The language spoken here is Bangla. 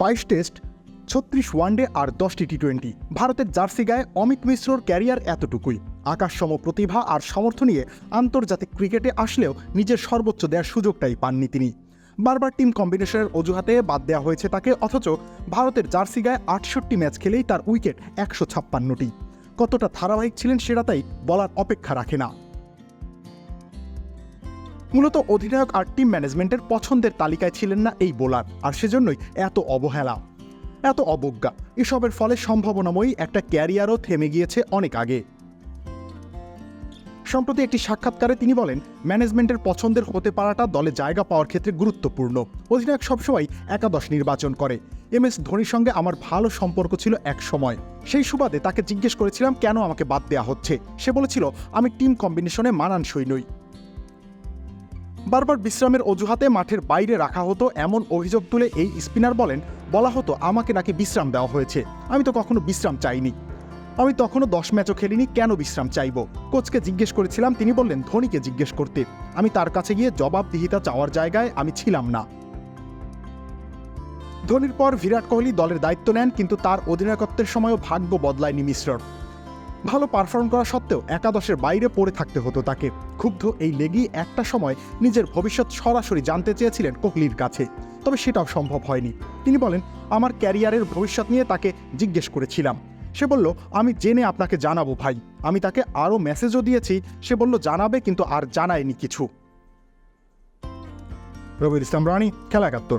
বাইশ টেস্ট, ছত্রিশ ওয়ানডে আর দশটি টি টোয়েন্টি ভারতের জার্সি গায়ে অমিত মিশ্রর ক্যারিয়ার এতটুকুই। আকাশসম প্রতিভা আর সামর্থ্য নিয়ে আন্তর্জাতিক ক্রিকেটে আসলেও নিজের সর্বোচ্চ দেওয়ার সুযোগটাই পাননি তিনি। বারবার টিম কম্বিনেশনের অজুহাতে বাদ দেওয়া হয়েছে তাকে, অথচ ভারতের জার্সি গায়ে আটষট্টি ম্যাচ খেলেই তার উইকেট একশো ছাপ্পান্নটি। কতটা ধারাবাহিক ছিলেন সেটা তাই বলার অপেক্ষা রাখে না। মূলত অধিনায়ক আর টিম ম্যানেজমেন্টের পছন্দের তালিকায় ছিলেন না এই বোলার আর সেজন্যই এত অবহেলা, এত অবজ্ঞা। এসবের ফলে সম্ভাবনাময়ী একটা ক্যারিয়ারও থেমে গিয়েছে অনেক আগে। সম্প্রতি একটি সাক্ষাৎকারে তিনি বলেন ম্যানেজমেন্টের পছন্দের হতে পারাটা দলে জায়গা পাওয়ার ক্ষেত্রে গুরুত্বপূর্ণ। অধিনায়ক সবসময় একাদশ নির্বাচন করে। এম এস ধোনির সঙ্গে আমার ভালো সম্পর্ক ছিল এক সময়। সেই সুবাদে তাকে জিজ্ঞেস করেছিলাম, কেন আমাকে বাদ দেওয়া হচ্ছে? সে বলেছিল, আমি টিম কম্বিনেশনে মানানসই নই। বারবার বিশ্রামের অজুহাতে মাঠের বাইরে রাখা হতো এমন অভিযোগ তুলে এই স্পিনার বলেন, বলা হতো আমাকে নাকি বিশ্রাম দেওয়া হয়েছে। আমি তো কখনো বিশ্রাম চাইনি। আমি তখনও দশ ম্যাচও খেলিনি, কেন বিশ্রাম চাইব? কোচকে জিজ্ঞেস করেছিলাম, তিনি বললেন, ধোনিকে জিজ্ঞেস করতে। আমি তার কাছে গিয়ে জবাবদিহিতা চাওয়ার জায়গায় আমি ছিলাম না। ধোনির পর বিরাট কোহলি দলের দায়িত্ব নেন, কিন্তু তার অধিনায়কত্বের সময়ও ভাগ্য বদলায়নি মিশ্রর। ভালো পারফর্ম করা সত্ত্বেও একাদশের বাইরে পড়ে থাকতে হতো তাকে। ক্ষুব্ধ এই লেগি একটা সময় নিজের ভবিষ্যৎ সরাসরি জানতে চেয়েছিলেন কোহলির কাছে, তবে সেটাও সম্ভব হয়নি। তিনি বলেন, আমার ক্যারিয়ারের ভবিষ্যৎ নিয়ে তাকে জিজ্ঞেস করেছিলাম। সে বলল, আমি জেনে আপনাকে জানাব ভাই। আমি তাকে আরও মেসেজও দিয়েছি। সে বলল, জানাবে কিন্তু আর জানায়নি কিছু। রবির ইসলাম রানী, খেলা একাত্তর।